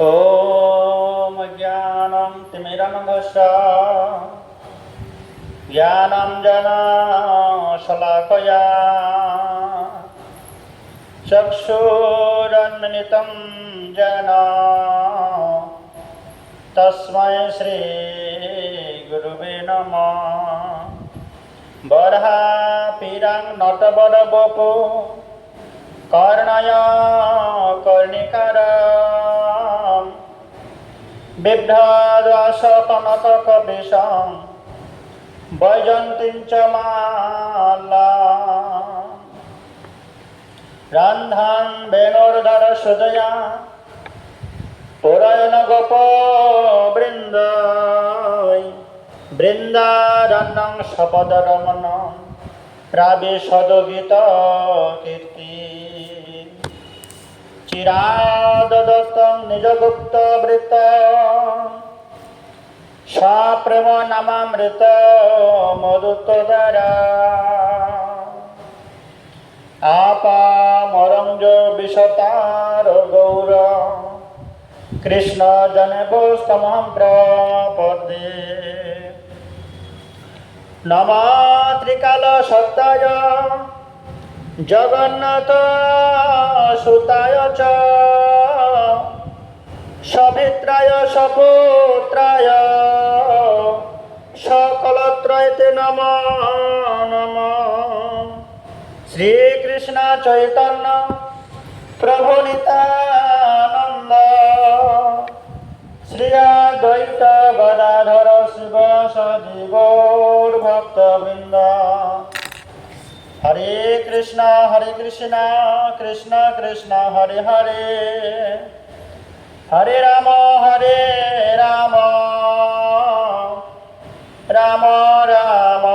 ॐ ज्ञानं तिमिरमघश ज्ञानं जनाशलाकया चक्षुरन्मिलितं जना तस्मै श्रीगुरुवे नमः बर्हापीरां नटबरबपु कर्णय বিভ্রারসপনতকবিষম বৈজন্তীঞ্চ মালা। রান্ধান বেণুর্ধর সুদয়া পুরায়ণ গোপ বৃন্দ বৃন্দারণ্যং সপদ রমন রাবি সদগীত নিজগুপ্ত বৃত্ত সপ্রেম নামামৃত মধুত্তদারা আপামরঞ্জ বিশতার গৌর কৃষ্ণ জনবোস্তমহং প্রপদে নমা ত্রিকাল সত্তায় জগন্নাথ সুতায় সভিত্রায় সপুত্রায় সকলত্রয়তে নম নম। শ্রীকৃষ্ণ চৈতন্য প্রভু নিত্যানন্দ শ্রী দ্বৈত গদাধর শিব সজি গৌর ভক্তবৃন্দ হরে কৃষ্ণ হরে কৃষ্ণ কৃষ্ণ কৃষ্ণ, হরে হরে। হরে রাম হরে রাম। রাম রাম,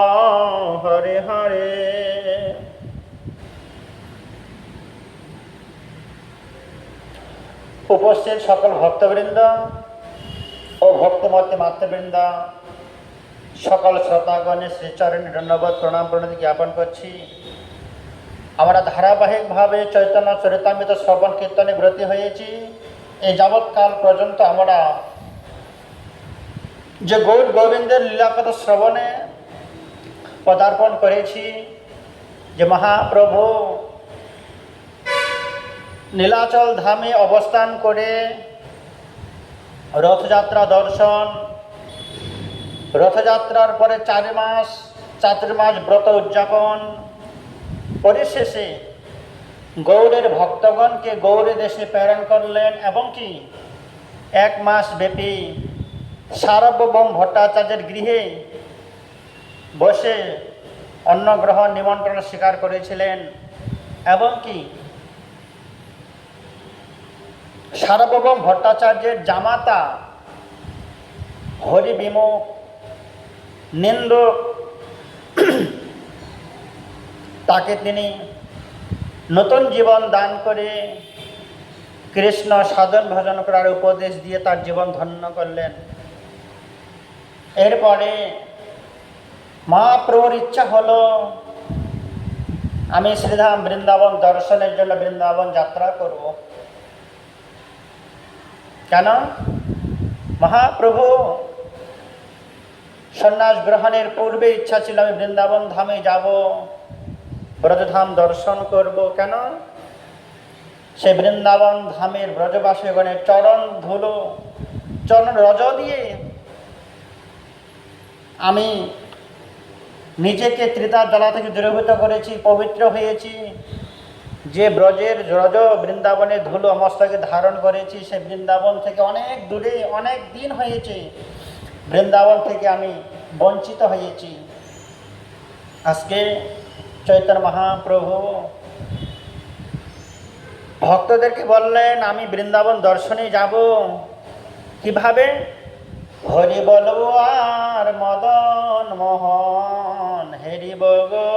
হরে হরে। উপস্থিত সকল ভক্তবৃন্দ ও ভক্তমতী মাতৃবৃন্দ, সকল শ্রোতাগণে শ্রীচরণে ধন্যবাদ, প্রণাম, প্রণতি জ্ঞাপন করছি। আমরা ধারাবাহিকভাবে চৈতন্য চরিতামৃত শ্রবণ কীর্তনে ব্রতী হয়েছি। এই যাবৎকাল পর্যন্ত আমরা যে গৌর গোবিন্দের লীলাকথা শ্রবণে পদার্পণ করেছি, যে মহাপ্রভু নীলাচল ধামে অবস্থান করে রথযাত্রা দর্শন, রথযাত্রার পরে চার মাস চাতুর্মাস ব্রত উদযাপন, পরিশেষে গৌড়ের ভক্তগণকে গৌড়ে দেশে প্রেরণ করলেন এবং কি? এক মাস ব্যাপী সার্বভৌম ভট্টাচার্যের গৃহে বসে অন্নগ্রহণ নিমন্ত্রণ স্বীকার করেছিলেন এবং কি? সার্বভৌম ভট্টাচার্যের জামাতা হরিবিমুখ নিন্দক তাকে তিনি নতুন জীবন দান করে কৃষ্ণ সাধন ভজন করার উপদেশ দিয়ে তার জীবন ধন্য করলেন। এরপরে মহাপ্রভুর ইচ্ছা হলো আমি শ্রীধাম বৃন্দাবন দর্শনের জন্য বৃন্দাবন যাত্রা করব। কেন? মহাপ্রভু সন্ন্যাস গ্রহণের পূর্বে ইচ্ছা ছিল আমি বৃন্দাবন ধামে যাব। ব্রজধাম দর্শন করব কেন? সে বৃন্দাবন ধামের ব্রজবাসীগণের চরণ ধুলো, চরণ রজ দিয়ে আমি নিজেকে ত্রিতা জ্বালা থেকে দূরীভূত করেছি, পবিত্র হয়েছি। যে ব্রজের রজ বৃন্দাবনের ধুলো মস্তকে ধারণ করেছি, সে বৃন্দাবন থেকে অনেক দূরে, অনেক দিন হয়েছে। বৃন্দাবন থেকে আমি বঞ্চিত হয়েছি। আজকে চৈতন্য মহাপ্রভু। ভক্তদেরকে বললেন, আমি বৃন্দাবন দর্শনে যাব। কীভাবে? হরি বলব আর মদন মোহন হেরিব গো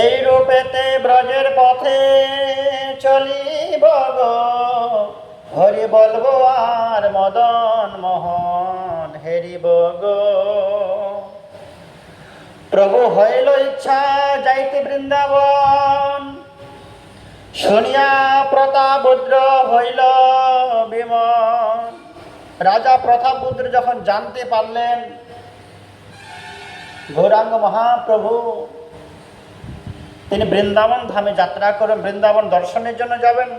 এই রূপেতে ব্রজের পথে চলিব গো। হরি বলব আর মদন মোহন হেরিব গো প্রভু হইল ইচ্ছা, যাইতে বৃন্দাবন। শুনিয়া প্রতাপরুদ্র হইল বিমন রাজা প্রতাপরুদ্র যখন জানতে পারলেন, গৌরাঙ্গ মহাপ্রভু, তিনি বৃন্দাবন ধামে যাত্রা করেন বৃন্দাবন দর্শনের জন্য যাবেন।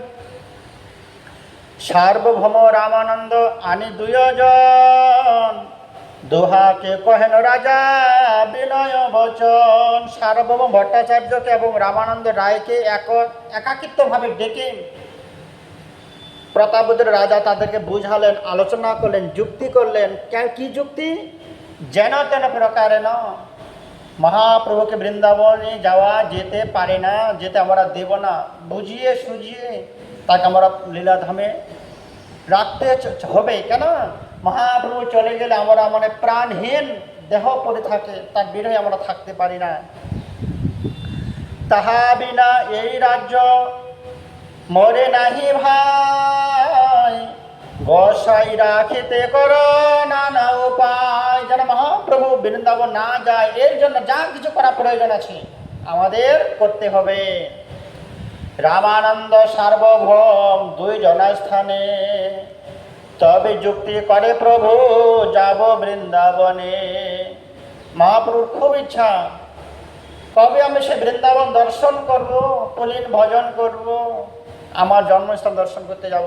সার্বভৌম রামানন্দ আনি দুইজন দোহাকে কহেন রাজা, বিনয় বচন, সার্বভৌম ভট্টাচার্যকে এবং রামানন্দ রায়কে এক একাকিত্বভাবে ডেকে প্রতাপরুদ্র রাজা তাদেরকে বুঝালেন, আলোচনা করলেন, যুক্তি করলেন। কি যুক্তি? যেন তেন প্রকারে ন মহাপ্রভুকে বৃন্দাবনে যাওয়া যেতে পারে না, যেতে আমরা দেব না। বুঝিয়ে সুঝিয়ে তাকে আমরা লীলাধামে রাখতে হবে, কেন? মহাপ্রভু চলে গেলে আমরা মানে প্রাণহীন দেহ পড়ে থাকে, তার বিরহে আমরা থাকতে পারি না। তাহা বিনা এই রাজ্য মরে নাহি ভাই। গোসাই রাখিতে কর নানা উপায়। যেন মহাপ্রভু বৃন্দাবন না যায়, এর জন্য যা কিছু করা প্রয়োজন আছে, আমাদের করতে হবে। রামানন্দ সার্বভৌম দুই জনা স্থানে তবে যুক্তি করে প্রভু, যাব বৃন্দাবনে। মহাপ্রভুর খুব ইচ্ছা। কবে আমি সে বৃন্দাবন দর্শন করব, পুলিন ভজন করব, আমার জন্মস্থান দর্শন করতে যাব।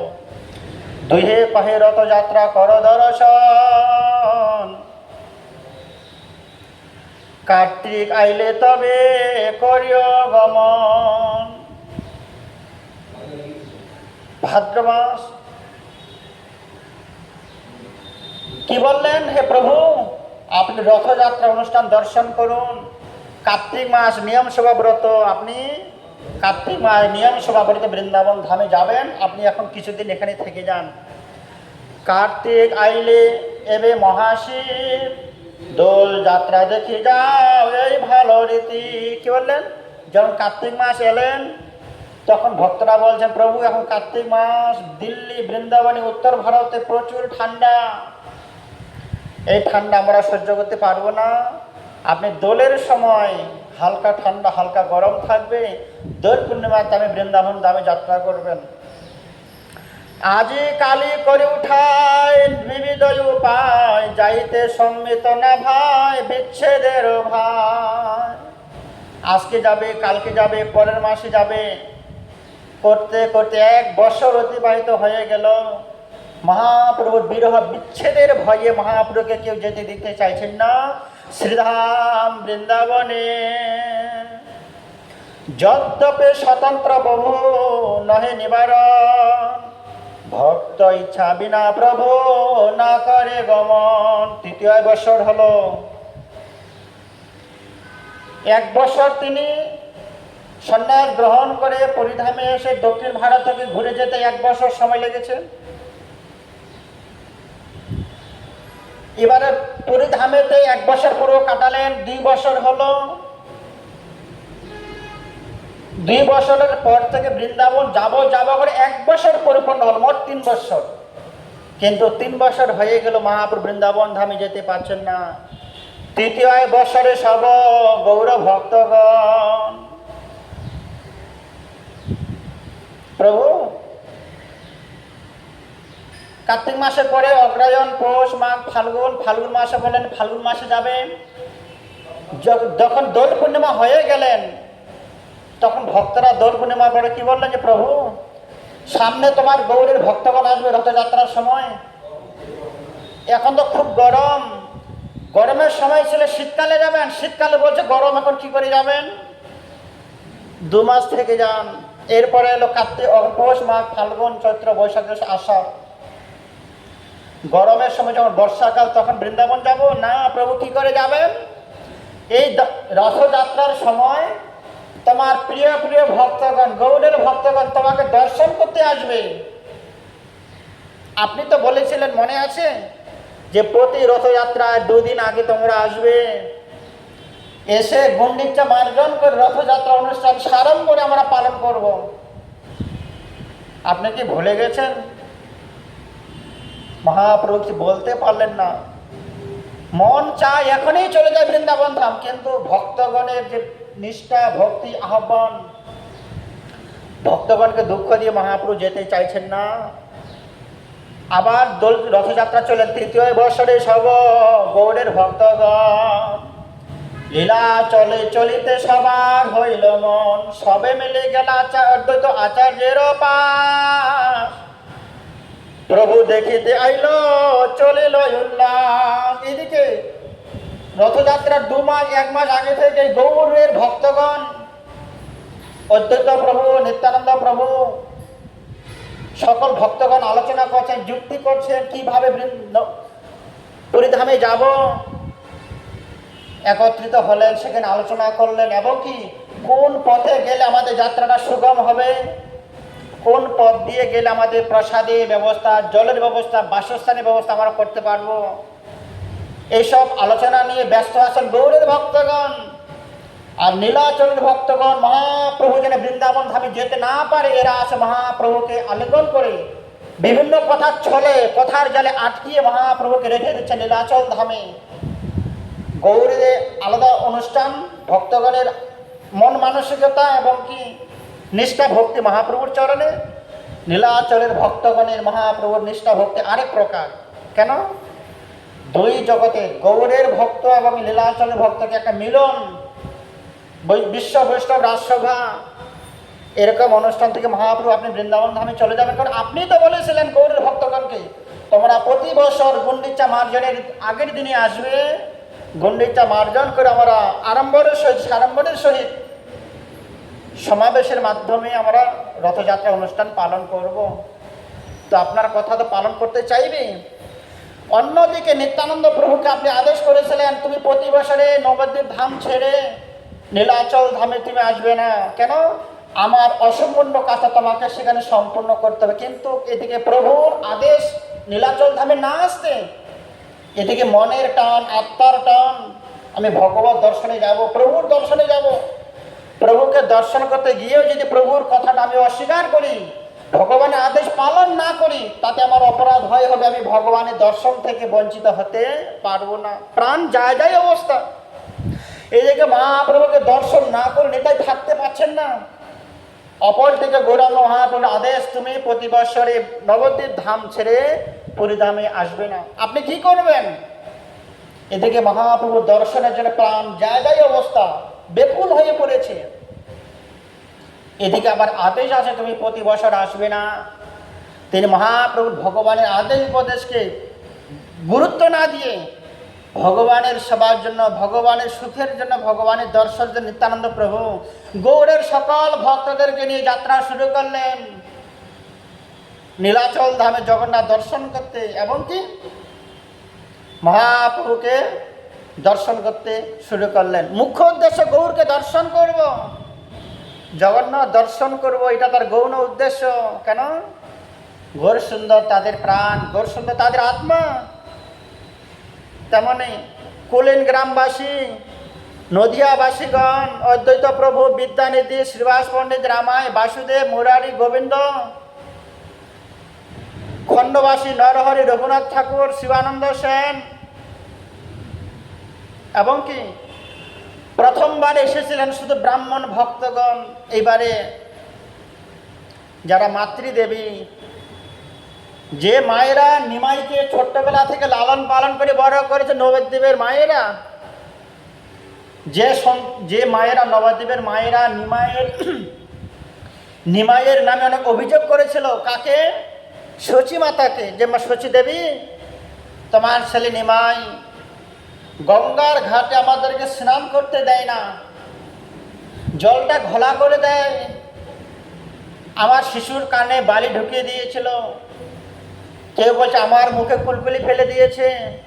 দুহে পাহে রথযাত্রা কর দর্শন। কার্তিক আইলে তবে করিও গমন। ভাদ্র মাস কি বললেন? হে প্রভু, আপনি রথযাত্রা অনুষ্ঠান দর্শন করুন। কার্তিক মাস নিয়ম শোভা ব্রত। আপনি কার্তিক মাস নিয়ম শোভা ব্রত বৃন্দাবন ধামে যাবেন। আপনি এখন কিছুদিন এখানে থেকে যান। কার্তিক আইলে এবে মহাশিব দোল যাত্রা দেখি যাও। এই ভালো রীতি। কি বললেন? যখন কার্তিক মাস এলেন, তখন ভক্তরা বলছেন, প্রভু, এখন কার্তিক মাস দিল্লি, বৃন্দাবনে, উত্তর ভারতে প্রচুর ঠান্ডা। এই ঠান্ডা আমরা সহ্য করতে পারব না। আপনি দোলের সময় হালকা ঠান্ডা, হালকা গরম থাকবে। দোল পূর্ণিমার দামে বৃন্দাবন দামে যাত্রা করবেন। আজি কালি করে উঠায় বিবিধ উপায়, যাইতে সম্মিত না ভাই, বিচ্ছেদের ভাই। আজকে যাবে, কালকে যাবে, পরের মাসে যাবে। করতে করতে এক বছর অতিবাহিত হয়ে গেল। মহাপ্রভুর বিরহ বিচ্ছেদের ভয়ে মহাপ্রভুকে কেউ যেতে দিতে চাইছেন না। শ্রীধাম বৃন্দাবনে যদ্যপে স্বতন্ত্র বহু নহে নিবারণ, ভক্ত ইচ্ছা বিনা প্রভু না করে গমন। তৃতীয় বছর হলো। এক বছর তিনি সন্ন্যাস গ্রহণ করে পরিধামে এসে দক্ষিণ ভারত থেকে ঘুরে যেতে এক বছর সময় লেগেছে। এবারে পরিধামেতে এক বছর পুরো কাটালেন, দুই বছর হলো। দুই বছরের পর থেকে বৃন্দাবন যাব যাব করে এক বছর পরিপূর্ণ হল, মোট তিন বছর। কিন্তু তিন বছর হয়ে গেল, মহাপ্রভু বৃন্দাবন ধামে যেতে পারছেন না। তৃতীয় বছরে সব গৌর ভক্তগণ। প্রভু কার্তিক মাসের পরে অগ্রায়ণ পৌষ মাঘ, ফাল্গুন ফাল্গুন মাসে বলেন, ফাল্গুন মাসে যাবেন যখন দোল পূর্ণিমা হয়ে গেলেন, তখন ভক্তরা দোল পূর্ণিমা পরে কি বললেন যে, প্রভু, সামনে তোমার গৌরের ভক্তগণ আসবে রথযাত্রার সময়। এখন তো খুব গরম। গরমের সময় ছিল শীতকালে যাবেন? শীতকালে বলছে, গরম এখন কি করে যাবেন? দু মাস থেকে যান। এরপরে এলো কার্তিক পৌষ মাঘ, ফাল্গুন, চৈত্র, বৈশাখ আষাঢ়। গরমের সময় যখন বর্ষাকাল, তখন বৃন্দাবন যাব। না, প্রভু, কি করে যাবেন? এই রথযাত্রার সময় তোমার প্রিয় প্রিয় ভক্তগণ গৌরের ভক্তগণ তোমাকে দর্শন করতে আসবে। আপনি তো বলেছিলেন, মনে আছে? যে প্রতি রথযাত্রায় দুদিন আগে তোমরা আসবে। এসে গুন্ডিচা মার্জন করে রথযাত্রা অনুষ্ঠান সারম করে আমরা পালন করব। আপনি কি ভুলে গেছেন? মহাপ্রভু কি বলতে পারলেন না। মন চায় এখনই চলে যায় বৃন্দাবন ধাম কিন্তু ভক্তগণের যে নিষ্ঠা, ভক্তি, আহ্বান, ভক্তগণকে দুঃখ দিয়ে মহাপ্রভু যেতে চাইছেন না। আবার দোল রথযাত্রা চলে তৃতীয় বছরে সব গৌড়ের ভক্তগণ। লীলা চলে চলিতে সবার হইল মন, সবে মিলে গেল আচার্য আচার্যের পাশ প্রভু দেখিতে আইল উল্লাস এদিকে রথযাত্রার দু মাস, এক মাস আগে থেকে গৌরের ভক্তগণ, অদ্বৈত প্রভু, নিত্যানন্দ প্রভু, সকল ভক্তগণ আলোচনা করছেন, যুক্তি করছেন, কীভাবে পুরীধামে যাব? একত্রিত হলেন, সেখানে আলোচনা করলেন, এবং কি, কোন পথে গেলে আমাদের যাত্রাটা সুগম হবে? কোন পথ দিয়ে গেলে আমাদের প্রসাদের ব্যবস্থা, জলের ব্যবস্থা, বাসস্থানের ব্যবস্থা আমরা করতে পারব? এইসব আলোচনা নিয়ে ব্যস্ত আছেন গৌরের ভক্তগণ আর নীলাচলের ভক্তগণ। মহাপ্রভু যেন বৃন্দাবন ধামে যেতে না পারে, এরা আছে মহাপ্রভুকে আলিঙ্গন করে। বিভিন্ন কথার ছলে, কথার জালে আটকিয়ে মহাপ্রভুকে রেখে দিচ্ছে নীলাচল ধামে। গৌরীদের আলাদা অনুষ্ঠান, ভক্তগণের মন মানসিকতা এবং কি নিষ্ঠা ভক্তি মহাপ্রভুর চরণে, নীলাচলের ভক্তগণের মহাপ্রভুর নিষ্ঠা ভক্তি আরেক প্রকার। কেন? দুই জগতে গৌরের ভক্ত এবং লীলাচলের ভক্তকে একটা মিলন বিশ্ব বৈষ্ণব রাজসভা, এরকম অনুষ্ঠান থেকে মহাপ্রভু আপনি বৃন্দাবন ধামে চলে যাবেন। কারণ আপনি তো বলেছিলেন গৌরের ভক্তগণকে, তোমরা প্রতি বছর গুন্ডিচা মার্জনের আগের দিনে আসবে, গুন্ডিচা মার্জন করে আমরা আড়ম্বরের সহিত সাড়ম্বরের সহিত সমাবেশের মাধ্যমে আমরা রথযাত্রা অনুষ্ঠান পালন করব। তো আপনার কথা তো পালন করতে চাইবে অন্যদিকে নিত্যানন্দ প্রভুকে আপনি আদেশ করেছিলেন, তুমি প্রতি বছরে নবদ্বীপ ধাম ছেড়ে নীলাচল ধামে তুমি আসবে না। কেন? আমার অসম্পূর্ণ কাজটা তোমাকে সেখানে সম্পূর্ণ করতে হবে। কিন্তু এদিকে প্রভুর আদেশ নীলাচল ধামে না আসতে, এদিকে মনের টান, আত্মার টান, আমি ভগবত দর্শনে যাব, প্রভুর দর্শনে যাব। দর্শন করতে গিয়েও যদি প্রভুর কথাটা আমি অস্বীকার করি, ভগবানের আদেশ পালন না করি, তাতে আমার অপরাধ হয় হবে, আমি ভগবানের দর্শন থেকে বঞ্চিত হতে পারব না। প্রাণ যায় যায় অবস্থা। এই এদিকে মহাপ্রভুকে দর্শন না করে নেতাই থাকতে পারছেন না। অপর থেকে গৌরাঙ্গ মহাপ্রভুর আদেশ, তুমি প্রতি বছরে নবদ্বীপ ধাম ছেড়ে পরিধামে আসবে না। আপনি কি করবেন? এদিকে মহাপ্রভুর দর্শনের জন্য প্রাণ জায়গায় অবস্থা বেকুল হয়ে পড়েছে। এদিকে আবার আদেশ আছে, তুমি প্রতি বছর আসবে না। তিনি মহাপ্রভু ভগবানের আদেশ উপদেশকে গুরুত্ব না দিয়ে ভগবানের সেবার জন্য, ভগবানের সুখের জন্য, ভগবানের দর্শন জন্য নিত্যানন্দ প্রভু গৌড়ের সকল ভক্তদেরকে নিয়ে যাত্রা শুরু করলেন। নীলাচল ধামে জগন্নাথ দর্শন করতে এবং কি? মহাপ্রভুকে দর্শন করতে শুরু করলেন। মুখ্য উদ্দেশ্য গৌরকে দর্শন করব। জগন্নাথ দর্শন করব, এটা তার গৌণ উদ্দেশ্য। কেন? ঘোর সুন্দর তাদের প্রাণ, ঘোর সুন্দর তাদের আত্মা। তেমনি কুলিন গ্রামবাসী, নদিয়াবাসীগণ, অদ্বৈত প্রভু, বিদ্যানিধি, শ্রীবাস পণ্ডিত রামায়, বাসুদেব, মুরারি, গোবিন্দ, খণ্ডবাসী, নরহরি, রঘুনাথ ঠাকুর, শিবানন্দ সেন, এবং কি প্রথমবার এসেছিলেন শুধু ব্রাহ্মণ ভক্তগণ এইবারে যারা মাতৃদেবী, যে মায়েরা নিমাইকে ছোট্টবেলা থেকে লালন পালন করে বড় করেছে নবদ্বীপের মায়েরা, যে যে মায়েরা নবদ্বীপের মায়েরা নিমাইয়ের নিমাইয়ের নামে অনেক অভিযোগ করেছিল, কাকে? শচী মাতাকে যে মা শচী দেবী তোমার ছেলে নিমাই গঙ্গার ঘাটে আমাদেরকে স্নান করতে দেয় না। জলটা ঘোলা করে দেয়। আমার শিশুর কানে বালি ঢুকিয়ে দিয়েছিল। কেউ বলছে, আমার মুখে কুলকুলি ফেলে দিয়েছে।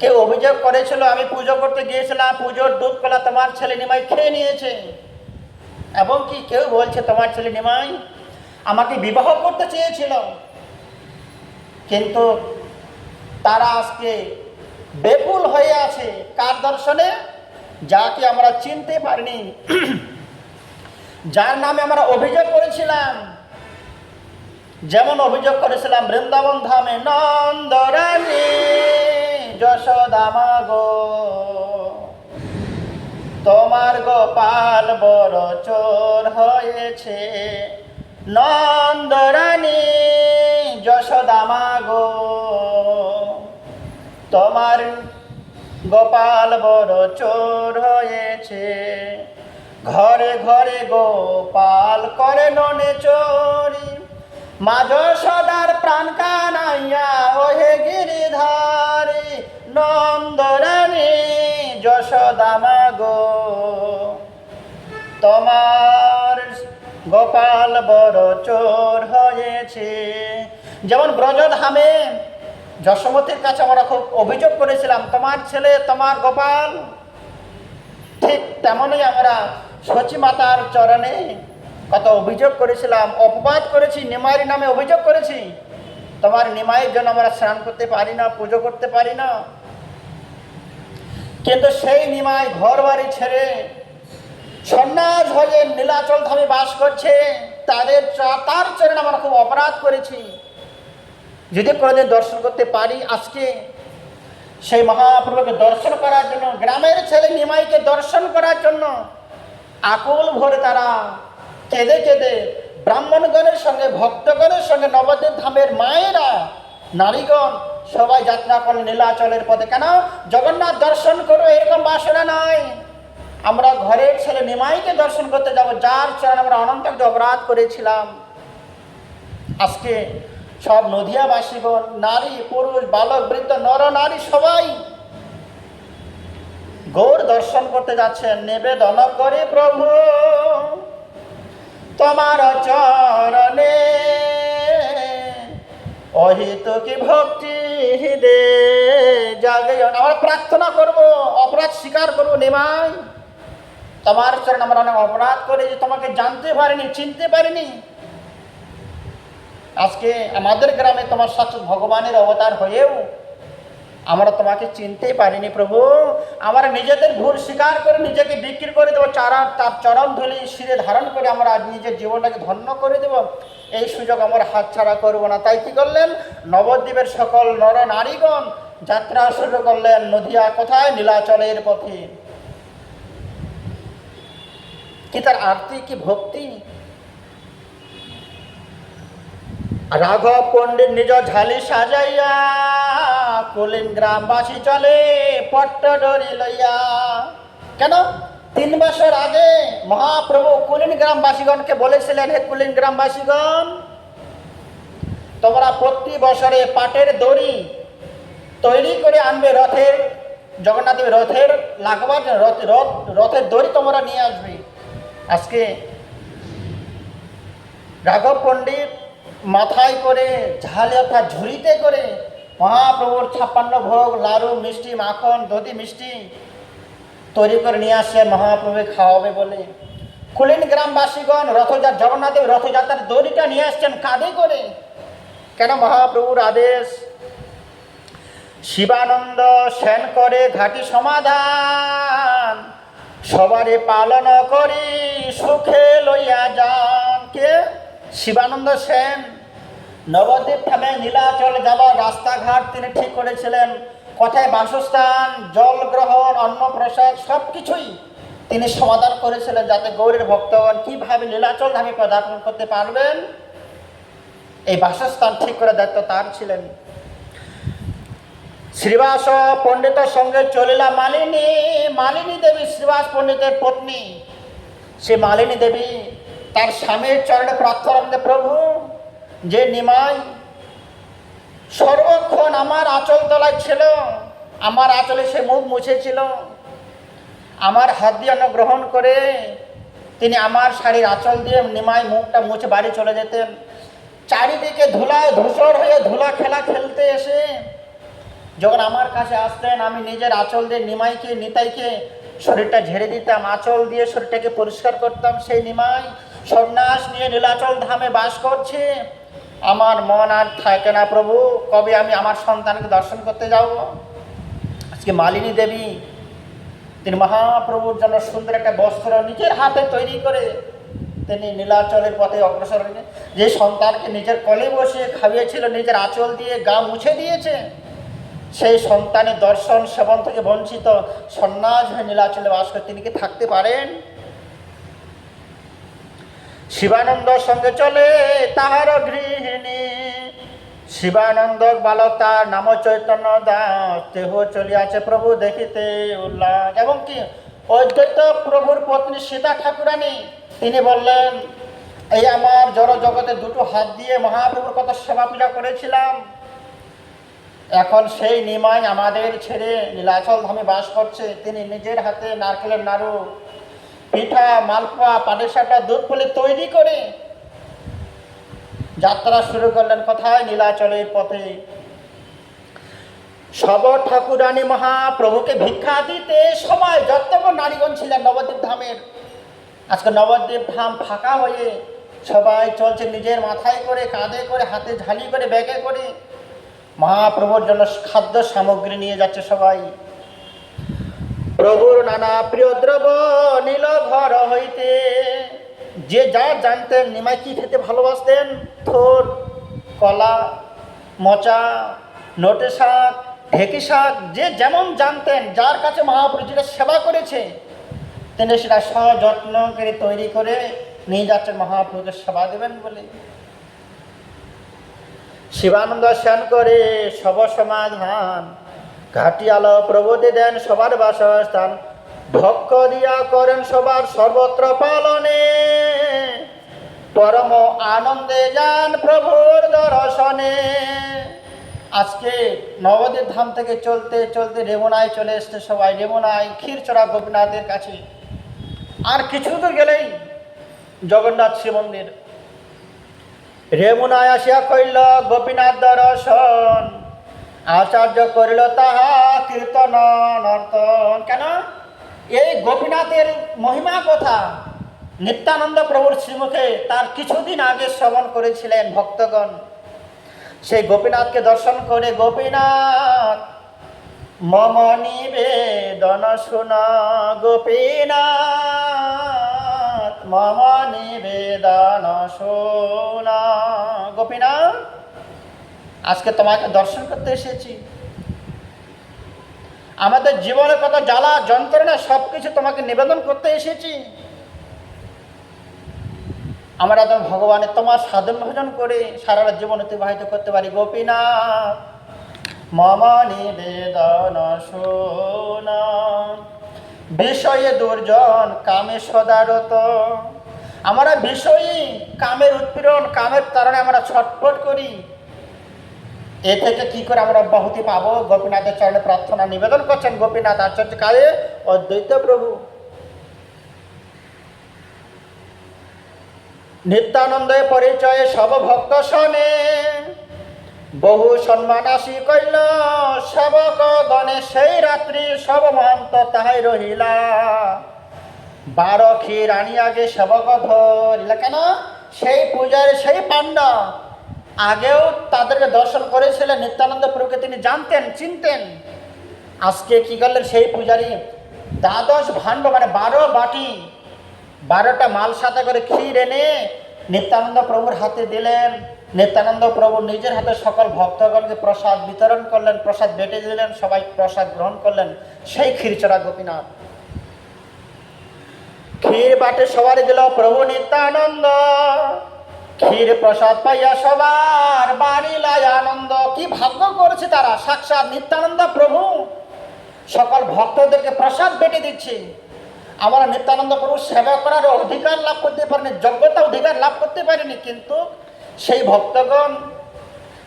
কেউ অভিযোগ করেছিল, আমি পুজো করতে গিয়েছিলাম, পুজোর দুধ তোমার ছেলে নিমাই খেয়ে নিয়েছে। এবং কি কেউ বলছে, তোমার ছেলে নিমাই আমাকে বিবাহ করতে চেয়েছিল। কিন্তু তারা আজকে বেকুল হয়ে আছে। কার দর্শনে? যাকে আমরা চিনতে পারিনি। যার নামে আমরা অভিযোগ করেছিলাম। যেমন অভিযোগ করেছিলাম, বৃন্দাবন ধামে, নন্দরানী তোমার গোপাল বড় চোর হয়েছে। নন্দরানী যশোদামা গো তোমার গোপাল বড় চোর হয়েছে। ঘরে ঘরে গোপাল করে ননে চোরি। মাঝ সদার প্রাণ কানাইয়া ওহে গিরিধারী, নন্দরানী যশোদামা গো তোমার গোপাল বড় চোর হয়েছে। যেমন ব্রজধামে যশোমতির কাছে আমরা খুব অভিযোগ করেছিলাম, তোমার ছেলে, তোমার গোপাল, ঠিক তেমনই আমরা সচি মাতার চরণে কত অভিযোগ করেছিলাম, অপবাদ করেছি নিমাইয়ের নামে অভিযোগ করেছি। তোমার নিমাইয়ের জন্য আমরা স্নান করতে পারি না, পুজো করতে পারি না। কিন্তু সেই নিমাই ঘর বাড়ি ছেড়ে সন্ন্যাস হয়ে নীলাচল ধামে বাস করছে। তাদের তার চরণে আমরা খুব অপরাধ করেছি। যদি কোনোদিন দর্শন করতে পারি আজকে, সেই মহাপ্রভুকে দর্শন করার জন্য, গ্রামের ছেলে নিমাইকে দর্শন করার জন্য আকুল ভরে তারা কেঁদে কেঁদে ব্রাহ্মণগণের সঙ্গে, ভক্তগণের সঙ্গে নবদ্বীপ ধামের মায়েরা, নারীগণ সবাই যাত্রা করেন নীলাচলের পথে। কেন? জগন্নাথ দর্শন করো, এরকম বাসনা নয় আমরা ঘরের ছেলে নিমাইকে দর্শন করতে যাব, যার চরণ আমরা অনন্ত অপরাধ করেছিলাম। আজকে সব নদিয়াবাসীগণ, নারী, পুরুষ, বালক, বৃদ্ধ, নর, নারী সবাই গৌর দর্শন করতে যাচ্ছেন। নিবেদন করে প্রভু, তোমার চরণে অহিত কি ভক্তি দে জাগে আমরা প্রার্থনা করব, অপরাধ স্বীকার করব, নেমাই। তোমার চরণ আমরা অনেক অপরাধ করে যে তোমাকে জানতে পারিনি, চিনতে পারিনি। আজকে আমাদের গ্রামে তোমার সাক্ষাৎ ভগবানের অবতার হয়েও আমরা তোমাকে চিনতেই পারিনি প্রভু। আমরা নিজেদের ভুল স্বীকার করে নিজেকে বিক্রি করে দেবো, চারা তার চরণ ধুলি শিরে ধারণ করে আমরা নিজের জীবনটাকে ধন্য করে দেব। এই সুযোগ আমরা হাতছাড়া করব না। তাই কি করলেন? নবদ্বীপের সকল নর নারীগণ যাত্রা শুরু করলেন। নদিয়া কোথায়? নীলাচলের পথে। কি তার আরতি, কি ভক্তি? রাঘব পণ্ডিত নিজ ঝালি সাজাইয়া কুলিন গ্রামবাসী চলে পট্ট ডরি লইয়া। কেন? তিন বছর আগে মহাপ্রভু কুলিন গ্রামবাসীগণকে বলেছিলেন, হে কুলিন গ্রামবাসীগণ, তোমরা প্রতি বছরে পাটের দড়ি তৈরি করে আনবে রথের জগন্নাথের রথের লাগবার রথ রথ, রথের দড়ি তোমরা নিয়ে আসবে। আজকে রাঘব পণ্ডিত মাথায় করে, ঝালে অর্থাৎ ঝুড়িতে করে, মহাপ্রভুর ছাপ্পান্ন ভোগ, লাড়ু, মিষ্টি, মাখন দধি মিষ্টি তৈরি করে নিয়ে আসছে মহাপ্রভু খাওয়াবে বলে। কুলিন গ্রামবাসীগণ, রথযাত্রা জগন্নাথের রথযাত্রার দড়িটা নিয়ে আসছেন কাঁধে করে। কেন মহাপ্রভুর আদেশ? শিবানন্দ সেন করে ঘাটি সমাধান, সবারে পালন করি, সুখে লইয়া যান। কে? শিবানন্দ সেন, নবদ্বীপ থামে নীলাচল যাবার রাস্তাঘাট তিনি ঠিক করেছিলেন। কোথায় বাসস্থান, জল গ্রহণ অন্নপ্রসাদ সব কিছুই তিনি সমাধান করেছিলেন যাতে গৌরীর ভক্তগণ কীভাবে নীলাচল ধামে পদার্পণ করতে পারবেন। এই বাসস্থান ঠিক করে দায়িত্ব তার ছিলেন। শ্রীবাস পণ্ডিতের সঙ্গে চলিলা মালিনী। মালিনী দেবী, শ্রীবাস পণ্ডিতের পত্নী। সে মালিনী দেবী তার স্বামীর চরণে প্রার্থনা প্রভু, যে নিমাই সর্বক্ষণ আমার আঁচল তলায় ছিল, আমার আঁচলে সে মুখ মুছেছিল, আমার হাত দিয়ে গ্রহণ করে তিনি আমার শাড়ির আঁচল দিয়ে নিমাই মুখটা মুছে বাড়ি চলে যেতেন। চারিদিকে ধুলায় ধূসর হয়ে ধুলা খেলা খেলতে এসে যখন আমার কাছে আসতেন, আমি নিজের আঁচল দিয়ে নিমাইকে, নিতাইকে শরীরটা ঝেড়ে দিতাম, আঁচল দিয়ে শরীরটাকে পরিষ্কার করতাম। সেই নিমাই সন্ন্যাস নিয়ে নীলাচল ধামে বাস করছে। আমার মন আর থাকে না প্রভু, কবে আমি আমার সন্তানকে দর্শন করতে যাব? আজকে মালিনী দেবী, তিনি মহাপ্রভুর জন্য সুন্দর একটা বস্ত্র নিজের হাতে তৈরি করে তিনি নীলাচলের পথে অগ্রসর যে সন্তানকে নিজের কলে বসিয়ে খাইয়েছিল, নিজের আঁচল দিয়ে গা মুছে দিয়েছে, সেই সন্তানের দর্শন সেবন থেকে বঞ্চিত সন্ন্যাস হয়ে নীলাচলে বাস করে তিনি কি থাকতে পারেন? শিবানন্দ সঙ্গে চলে তাহার গৃহিণী। শিবানন্দ বালক তার নাম চৈতন্য দাস, দেহ চলিয়াছে প্রভু দেখিতে উল্লাস। এবং কি? অদ্বৈত প্রভুর পত্নী সীতা ঠাকুরানী, তিনি বললেন, এই আমার জড় জগতে দুটো হাত দিয়ে মহাপ্রভুর কত সেবা পূজা করেছিলাম। এখন সেই নিমাই আমাদের ছেড়ে নীলাচল ধামে বাস করছে। তিনি নিজের হাতে নারকেলের নাড়ু পিঠা, মালপোয়া পানেসাটা দুধ ফুলে তৈরি করে যাত্রা শুরু করলেন কোথায়? নীলাচলের পথে। সব ঠাকুরানী মহাপ্রভুকে ভিক্ষা দিতে সবাই যতক্ষণ নারীগণ ছিলেন নবদ্বীপ ধামের, আজকে নবদ্বীপ ধাম ফাঁকা হয়ে সবাই চলছে নিজের মাথায় করে, কাঁধে করে, হাতে ঝালি করে, ব্যাগে করে। মহাপ্রভুর জন্য খাদ্য সামগ্রী নিয়ে যাচ্ছে সবাই। প্রভুর নানা প্রিয় দ্রব্য নীল ঘর হইতে। যে যা জানতেন নিমাই কি খেতে ভালোবাসতেন, থোর, কলা, মচা, নটে শাক, ঢেকি শাক, যে যেমন জানতেন, যার কাছে মহাপ্রভু যেটা সেবা করেছে, তিনি সেটা সযত্ন করে তৈরি করে নিয়ে যাচ্ছেন মহাপ্রভুকে সেবা দেবেন বলে। শিবানন্দ স্নান করে সব সমাধান ঘাটি আলো প্রবোধে দেন সবার বাসস্থান। ভক্ষ দিয়া করেন সবার সর্বত্র পালনে। পরম আনন্দে যান প্রভুর দর্শনে। আজকে নবদ্বীপ ধাম থেকে চলতে চলতে রেমনায় চলে এসছে সবাই। রেমনায় ক্ষীরচড়া গোপীনাথের কাছে। আর কিছু দূর গেলেই জগন্নাথ শ্রী মন্দির রেমুনায় আসিয়া কইল গোপীনাথ দর্শন। আচার্য করিল, তাহা কীর্তন, নর্তন। কেন? এই গোপীনাথের মহিমা কথা। নিত্যানন্দ প্রভুর শ্রীমুখে তার কিছুদিন আগে শ্রবণ করেছিলেন ভক্তগণ। সেই গোপীনাথকে দর্শন করে, গোপীনাথ, মম নিবেদন শুন, গোপীনাথ, মম নিবেদন শুন, গোপীনাথ। আজকে তোমাকে দর্শন করতে এসেছি। আমাদের জীবনের কত জ্বালা, যন্ত্রণা সব কিছু তোমাকে নিবেদন করতে এসেছি। আমরা তো ভগবানের তোমার সাধন ভজন করে সারা জীবন অতিবাহিত করতে পারি, গোপীনাথ। মম নিবেদন বিষয়ে দুর্জন, কামে সদারত। আমরা বিষয়ী, কামের উৎপীড়ন, কামের কারণে আমরা ছটফট করি। এ থেকে কি করে আমরা অব্যাহতি পাবো? গোপীনাথের চরণে প্রার্থনা নিবেদন করছেন গোপীনাথ আচার্য কালে অদ্বৈত প্রভু। নিত্যানন্দে পরিচয়ে সব ভক্ত শনে। বহু সম্মান আসি কইল সেবক গণে সেই রাত্রি সব মহন্ত তাহাই রহিলা। বারো ক্ষীর আনি আগে সেবক ধরিলা। কেন? সেই পূজার সেই পাণ্ডা আগেও তাদেরকে দর্শন করেছিলেন নিত্যানন্দ প্রভুকে তিনি জানতেন, চিনতেন। আজকে কি করলেন সেই পূজারী? দ্বাদশ ভাণ্ড মানে বারো বাটি, বারোটা মাল সাথে করে ক্ষীর এনে নিত্যানন্দ প্রভুর হাতে দিলেন। নিত্যানন্দ প্রভু নিজের হাতে সকল ভক্তগণকে প্রসাদ বিতরণ করলেন, প্রসাদ বেটে দিলেন, সবাই প্রসাদ গ্রহণ করলেন। সেই ক্ষীরচড়া গোপীনাথ। ক্ষীর বাটে সবারই দিল প্রভু নিত্যানন্দ। ক্ষীর প্রসাদ পাইয়া সবার বাড়ি লাই আনন্দ। কি ভাগ্য করেছে তারা? সাক্ষাৎ নিত্যানন্দ প্রভু। সকল ভক্তদেরকে প্রসাদ বেটে দিচ্ছে। আমরা নিত্যানন্দ প্রভু সেবা করার অধিকার লাভ করতে পারিনি, যোগ্যতা অধিকার লাভ করতে পারিনি, কিন্তু সেই ভক্তগণ,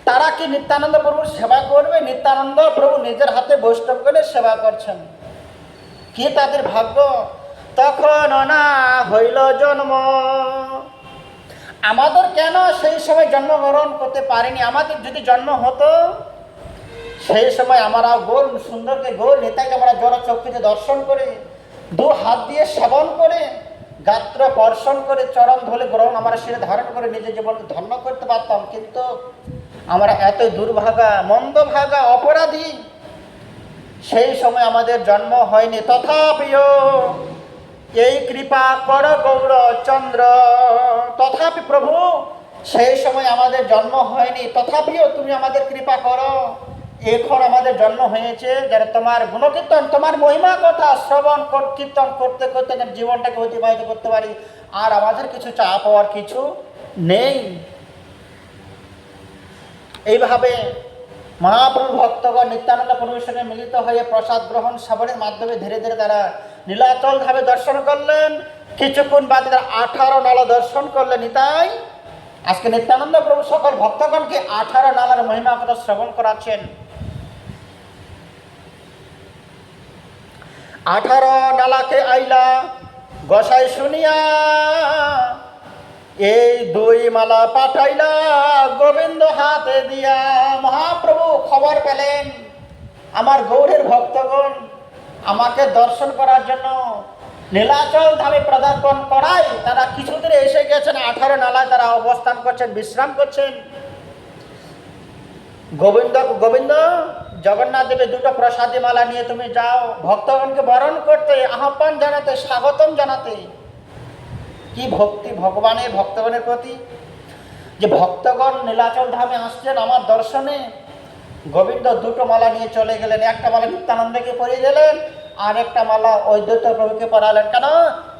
তারা কি নিত্যানন্দ প্রভুর সেবা করবে? নিত্যানন্দ প্রভু নিজের হাতে বৈষ্ণব করে সেবা করছেন। কি তাদের ভাগ্য? তখন না হইল জন্ম। আমাদের কেন সেই সময় জন্মগ্রহণ করতে পারিনি? আমাদের যদি জন্ম হতো, সেই সময় আমরা গোল সুন্দরকে গোল নেতাকে আমরা জড় চক্ষুতে দর্শন করে, দু হাত দিয়ে সেবন করে, গাত্র পর্ষণ করে চরম ধলে গ্রহণ আমরা সেটা ধারণ করে নিজের জীবনকে ধন্য করতে পারতাম। কিন্তু আমরা এত দুর্ভাগা, মন্দভাগা, অপরাধী, সেই সময় আমাদের জন্ম হয়নি। তথাপিও এই কৃপা কর গৌর চন্দ্র। তথাপি প্রভু, সেই সময় আমাদের জন্ম হয়নি। তথাপিও তুমি আমাদের কৃপা করো। এখন আমাদের জন্ম হয়েছে, যারা তোমার গুণকীর্তন, তোমার মহিমা কথা শ্রবণ কর- কীর্তন করতে করতে জীবনটাকে অতিবাহিত করতে পারি। আর আমাদের কিছু চা পাওয়ার কিছু নেই। এইভাবে মহাপ্রভু ভক্তগণ নিত্যানন্দ সঙ্গে মিলিত হয়ে প্রসাদ গ্রহণ শ্রবণের মাধ্যমে ধীরে ধীরে তারা নীলাচল ধামে দর্শন করলেন। কিছুক্ষণ বাদে তারা আঠারো নালা দর্শন করলেন নিতাই। আজকে নিত্যানন্দ প্রভু সকল ভক্তগণকে আঠারো নালার মহিমা কথা শ্রবণ করাচ্ছেন। আঠারো নালাকে আইলা, গসাই শুনিয়া এই দুই মালা পাঠাইলা, গোবিন্দ হাতে দিয়া মহাপ্রভু খবর পেলেন। আমার গৌরের ভক্তগণ, আমাকে দর্শন করার জন্য নীলাচল ধামে পদার্পণ করাই, তারা কিছুদিন এসে গেছেন, আঠারো নালায় তারা অবস্থান করছেন, বিশ্রাম করছেন। গোবিন্দ গোবিন্দ, জগন্নাথ দেবের দুটো প্রসাদী মালা নিয়ে তুমি যাও। ভক্তগণকে বরণ করতে আহ্বান জানাতে, স্বাগতম জানাতে। কি ভক্তি, ভগবানের, ভক্তগণের প্রতি? যে ভক্তগণ নীলাচল ধামে আসছেন আমার দর্শনে, গোবিন্দ দুটো মালা নিয়ে চলে গেলেন। একটা মালা নিত্যানন্দকে পরিয়ে দিলেন, আর একটা মালা ঐদ্যত প্রভুকে পড়ালেন কেন?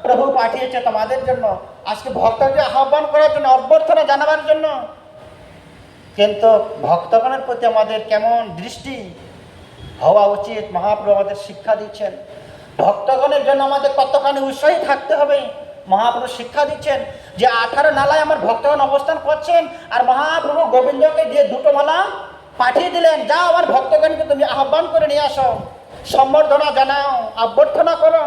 প্রভু পাঠিয়েছে তোমাদের জন্য। আজকে ভক্তকে আহ্বান করার জন্য, অভ্যর্থনা জানাবার জন্য। কিন্তু ভক্তগণের প্রতি আমাদের কেমন দৃষ্টি? হওয়া উচিত। মহাপ্রভু আমাদের শিক্ষা দিচ্ছেন। ভক্তগণের জন্য আমাদের কতখানি উৎসাহী থাকতে হবে? মহাপ্রভু শিক্ষা দিচ্ছেন যে আঠারো নালায় আমার ভক্তগণ অবস্থান করছেন আর মহাপ্রভু গোবিন্দকে দিয়ে দুটো মালা পাঠিয়ে দিলেন। যা আমার ভক্তগণকে তুমি আহ্বান করে নিয়ে আসো। সম্বর্ধনা জানাও, অভ্যর্থনা করো।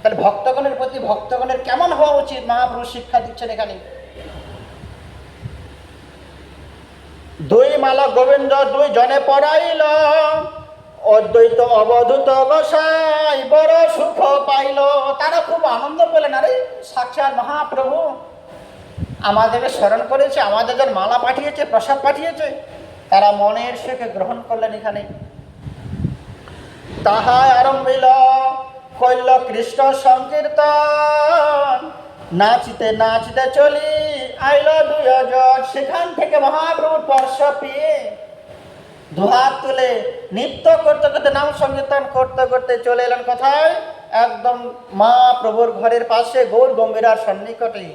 তাহলে ভক্তগণের প্রতি ভক্তগণের কেমন হওয়া উচিত? মহাপ্রভু শিক্ষা দিচ্ছেন এখানে। দুই মালা গোবিন্দ দুই জনে পড়াইল। অদ্বৈত অবধূত গোসাই বড় সুখ পাইল। তারা খুব আনন্দ পেলেন। আরে, সাক্ষাৎ মহাপ্রভু, আমাদেরকে স্মরণ করেছে, আমাদের মালা পাঠিয়েছে, প্রসাদ পাঠিয়েছে। তারা মনের সুখে গ্রহণ করলেন এখানে। তাহাই আরম্ভিল কইল কৃষ্ণ সংকীর্তন। নাচিতে নাচিতে চলি, আইল দুজন সেখান থেকে মহাপ্রভুর স্পর্শ পেয়ে দুহাত তুলে নৃত্য করতে করতে নাম সংকীর্তন করতে করতে চলে এলেন কোথায়? একদম মা প্রভুর ঘরের পাশে গৌর গম্ভীরার সন্নিকটে।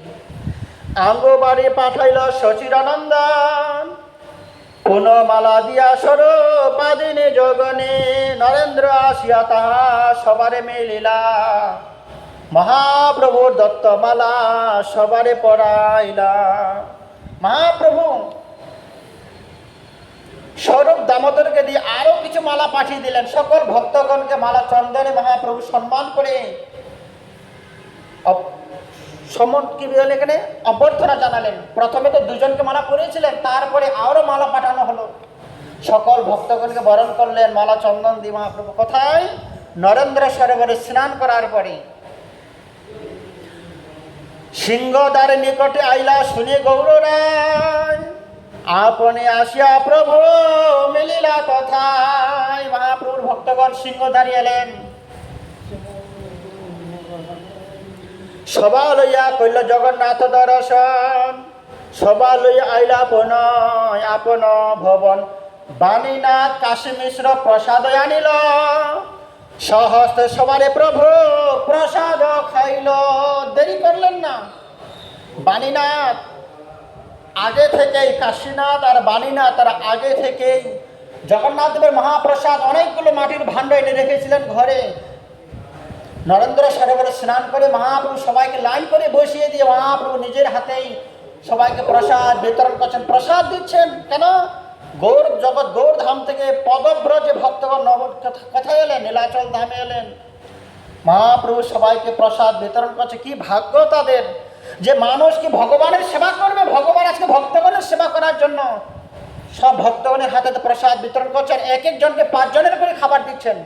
আঙ্গবাড়ি পাঠাইল শচিরানন্দন কোন মালা দিয়া স্বরূপাদিনী জগনে। নরেন্দ্র আসিয়া তাহা সবারে মিলিলা। মহাপ্রভুর দত্তমালা সবারে পড়াইলা। মহাপ্রভু স্বরূপ দামোদরকে দিয়ে আরও কিছু মালা পাঠিয়ে দিলেন। সকল ভক্তগণকে মালা চন্দনে মহাপ্রভু সম্মান করে। কি এখানে? অভ্যর্থনা জানালেন। প্রথমে তো দুজনকে মালা পরিয়েছিলেন, তারপরে আরও মালা পাঠানো হলো। সকল ভক্তগণকে বরণ করলেন, মালা চন্দন দিয়ে মহাপ্রভু। কোথায়? নরেন্দ্র সরোবরে স্নান করার পরে। সিংহদ্বারের নিকটে আইলা শুনে গৌর রায় আপনি আসিয়া প্রভু মিলিলা কথায়, মহাপ্রভুর ভক্তগণ সিংহদ্বারি এলেন। সভা লইয়া কইল জগন্নাথ দর্শন, সভা লইয়া আইলা আপন আপন ভবন বাণীনাথ কাশী মিশ্র প্রসাদ আনিল। সহস্ত সবারে প্রভু প্রসাদ খাইল। দেরি করলেন না। বাণীনাথ আগে থেকেই কাশীনাথ আর বাণীনাথ তারা আগে থেকেই জগন্নাথ দেবের মহাপ্রসাদ অনেকগুলো মাটির ভাণ্ড এনে রেখেছিলেন ঘরে। নরেন্দ্র সরোবরে স্নান করে মহাপ্রভু সবাইকে লাইন করে বসিয়ে দিয়ে মহাপ্রভু নিজের হাতেই সবাইকে প্রসাদ, বিতরণ করছেন। প্রসাদ দিচ্ছেন। কেন? গৌর জগৎ, গৌর ধাম থেকে পদব্রজে ভক্তগণ নব কোথায় এলেন? নীলাচল ধামে এলেন। মহাপ্রভু সবাইকে প্রসাদ বিতরণ করছে। কি ভাগ্য তাদের! যে মানুষ কি ভগবানের সেবা করবে? ভগবান আজকে ভক্তগণের সেবা করার জন্য। সব ভক্তগণের হাতে প্রসাদ বিতরণ করছেন এক একজনকে পাঁচজনের করে খাবার দিচ্ছেন।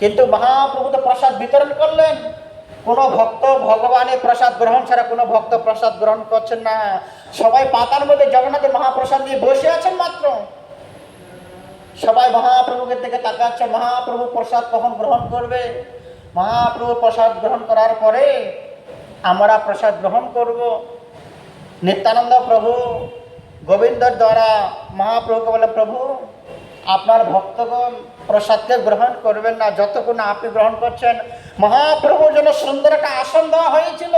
কিন্তু মহাপ্রভু তো প্রসাদ বিতরণ করলেন। কোনো ভক্ত ভগবানের প্রসাদ গ্রহণ ছাড়া কোনো ভক্ত প্রসাদ গ্রহণ করছেন না। সবাই পাতার মধ্যে জগন্নাথের মহাপ্রসাদ নিয়ে বসে আছেন মাত্র। সবাই মহাপ্রভুকে দিকে তাকাচ্ছে, মহাপ্রভু প্রসাদ কখন গ্রহণ করবে? মহাপ্রভু প্রসাদ গ্রহণ করার পরে আমরা প্রসাদ গ্রহণ করব। নিত্যানন্দ প্রভু, গোবিন্দর দ্বারা মহাপ্রভুকে বলে, প্রভু, আপনার ভক্তগণ প্রসাদকে গ্রহণ করবেন না। যতক্ষণ আপনি গ্রহণ করছেন, মহাপ্রভুর জন্য সুন্দর একটা আসন দেওয়া হয়েছিল।